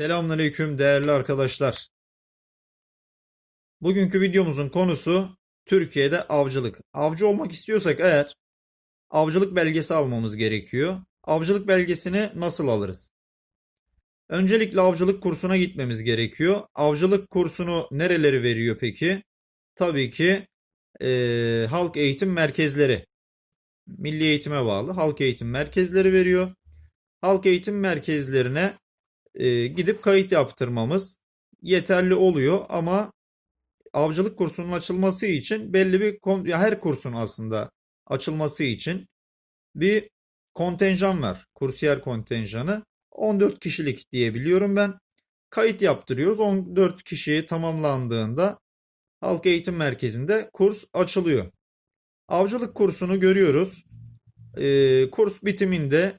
Selamünaleyküm değerli arkadaşlar. Bugünkü videomuzun konusu Türkiye'de avcılık. Avcı olmak istiyorsak eğer avcılık belgesi almamız gerekiyor. Avcılık belgesini nasıl alırız? Öncelikle avcılık kursuna gitmemiz gerekiyor. Avcılık kursunu nereleri veriyor peki? Tabii ki eee, halk eğitim merkezleri. Milli eğitime bağlı halk eğitim merkezleri veriyor. Halk eğitim merkezlerine e, gidip kayıt yaptırmamız yeterli oluyor ama avcılık kursunun açılması için belli bir ya her kursun aslında açılması için bir kontenjan var. Kursiyer kontenjanı 14 kişilik diye biliyorum ben. Kayıt yaptırıyoruz. 14 kişi tamamlandığında halk eğitim merkezinde kurs açılıyor. Avcılık kursunu görüyoruz. E, kurs bitiminde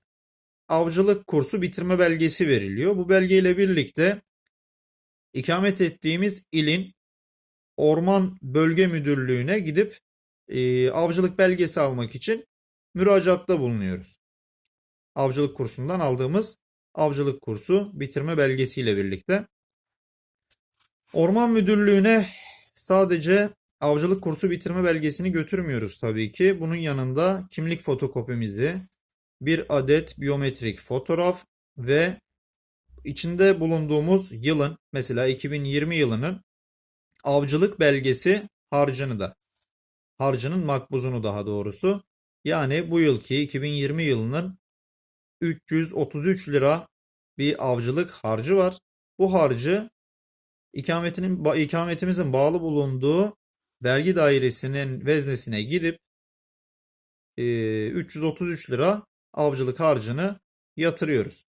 avcılık kursu bitirme belgesi veriliyor. Bu belgeyle birlikte ikamet ettiğimiz ilin Orman Bölge Müdürlüğü'ne gidip e, avcılık belgesi almak için müracaatta bulunuyoruz. Avcılık kursundan aldığımız avcılık kursu bitirme belgesiyle birlikte. Orman Müdürlüğü'ne sadece avcılık kursu bitirme belgesini götürmüyoruz tabii ki. Bunun yanında kimlik fotokopimizi, bir adet biyometrik fotoğraf ve içinde bulunduğumuz yılın mesela 2020 yılının avcılık belgesi harcını da harcının makbuzunu daha doğrusu yani bu yılki 2020 yılının 333 lira bir avcılık harcı var. Bu harcı ikametinin ikametimizin bağlı bulunduğu vergi dairesinin veznesine gidip e, 333 lira avcılık harcını yatırıyoruz.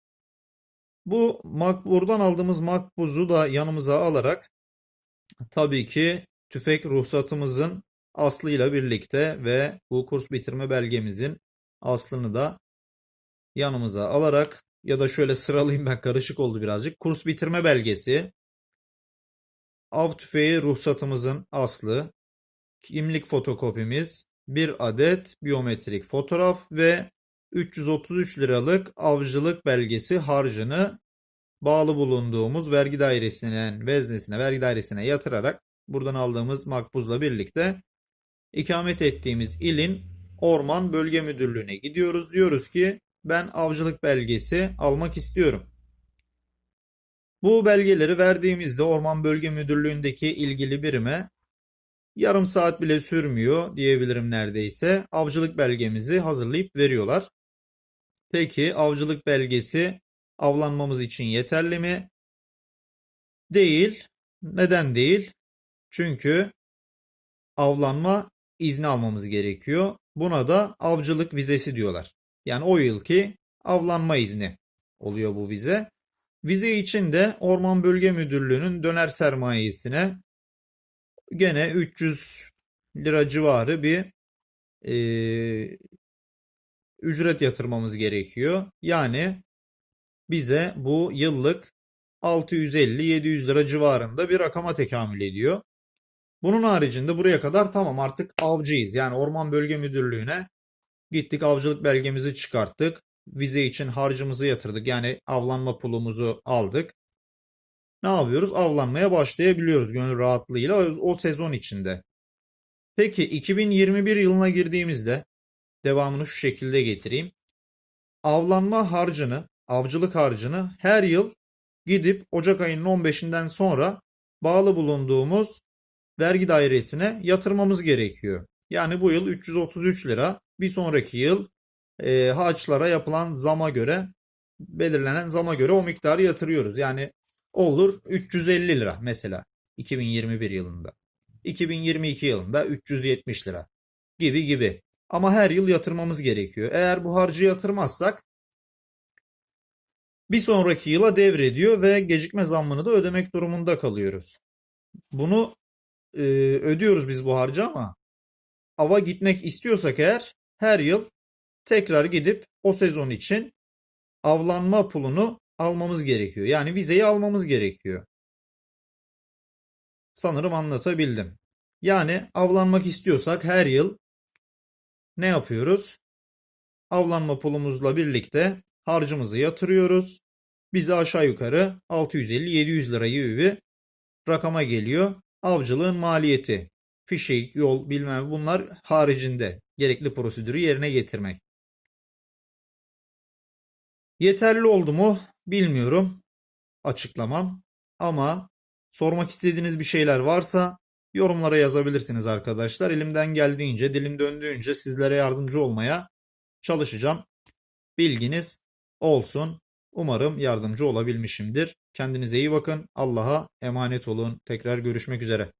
Bu mak buradan aldığımız makbuzu da yanımıza alarak tabii ki tüfek ruhsatımızın aslıyla birlikte ve bu kurs bitirme belgemizin aslını da yanımıza alarak ya da şöyle sıralayayım ben karışık oldu birazcık. Kurs bitirme belgesi, av tüfeği ruhsatımızın aslı, kimlik fotokopimiz, bir adet biyometrik fotoğraf ve 333 liralık avcılık belgesi harcını bağlı bulunduğumuz vergi dairesinin veznesine, vergi dairesine yatırarak buradan aldığımız makbuzla birlikte ikamet ettiğimiz ilin Orman Bölge Müdürlüğü'ne gidiyoruz. Diyoruz ki ben avcılık belgesi almak istiyorum. Bu belgeleri verdiğimizde Orman Bölge Müdürlüğü'ndeki ilgili birime yarım saat bile sürmüyor diyebilirim neredeyse. Avcılık belgemizi hazırlayıp veriyorlar. Peki avcılık belgesi avlanmamız için yeterli mi? Değil. Neden değil? Çünkü avlanma izni almamız gerekiyor. Buna da avcılık vizesi diyorlar. Yani o yılki avlanma izni oluyor bu vize. Vize için de Orman Bölge Müdürlüğü'nün döner sermayesine gene 300 lira civarı bir eee, ücret yatırmamız gerekiyor. Yani bize bu yıllık 650-700 lira civarında bir rakama tekamül ediyor. Bunun haricinde buraya kadar tamam artık avcıyız. Yani Orman Bölge Müdürlüğü'ne gittik avcılık belgemizi çıkarttık. Vize için harcımızı yatırdık. Yani avlanma pulumuzu aldık. Ne yapıyoruz? Avlanmaya başlayabiliyoruz gönül rahatlığıyla o, sezon içinde. Peki 2021 yılına girdiğimizde devamını şu şekilde getireyim. Avlanma harcını, avcılık harcını her yıl gidip Ocak ayının 15'inden sonra bağlı bulunduğumuz vergi dairesine yatırmamız gerekiyor. Yani bu yıl 333 lira, bir sonraki yıl e, harçlara yapılan zama göre belirlenen zama göre o miktarı yatırıyoruz. Yani olur 350 lira mesela 2021 yılında. 2022 yılında 370 lira gibi gibi. Ama her yıl yatırmamız gerekiyor. Eğer bu harcı yatırmazsak bir sonraki yıla devrediyor ve gecikme zammını da ödemek durumunda kalıyoruz. Bunu e, ödüyoruz biz bu harcı ama ava gitmek istiyorsak eğer her yıl tekrar gidip o sezon için avlanma pulunu almamız gerekiyor. Yani vizeyi almamız gerekiyor. Sanırım anlatabildim. Yani avlanmak istiyorsak her yıl ne yapıyoruz? Avlanma pulumuzla birlikte harcımızı yatırıyoruz. bize aşağı yukarı 650-700 lira gibi bir rakama geliyor. Avcılığın maliyeti, fişek, yol bilmem bunlar haricinde gerekli prosedürü yerine getirmek. Yeterli oldu mu bilmiyorum. Açıklamam. Ama sormak istediğiniz bir şeyler varsa yorumlara yazabilirsiniz arkadaşlar. Elimden geldiğince, dilim döndüğünce sizlere yardımcı olmaya çalışacağım. Bilginiz olsun. Umarım yardımcı olabilmişimdir. Kendinize iyi bakın. Allah'a emanet olun. Tekrar görüşmek üzere.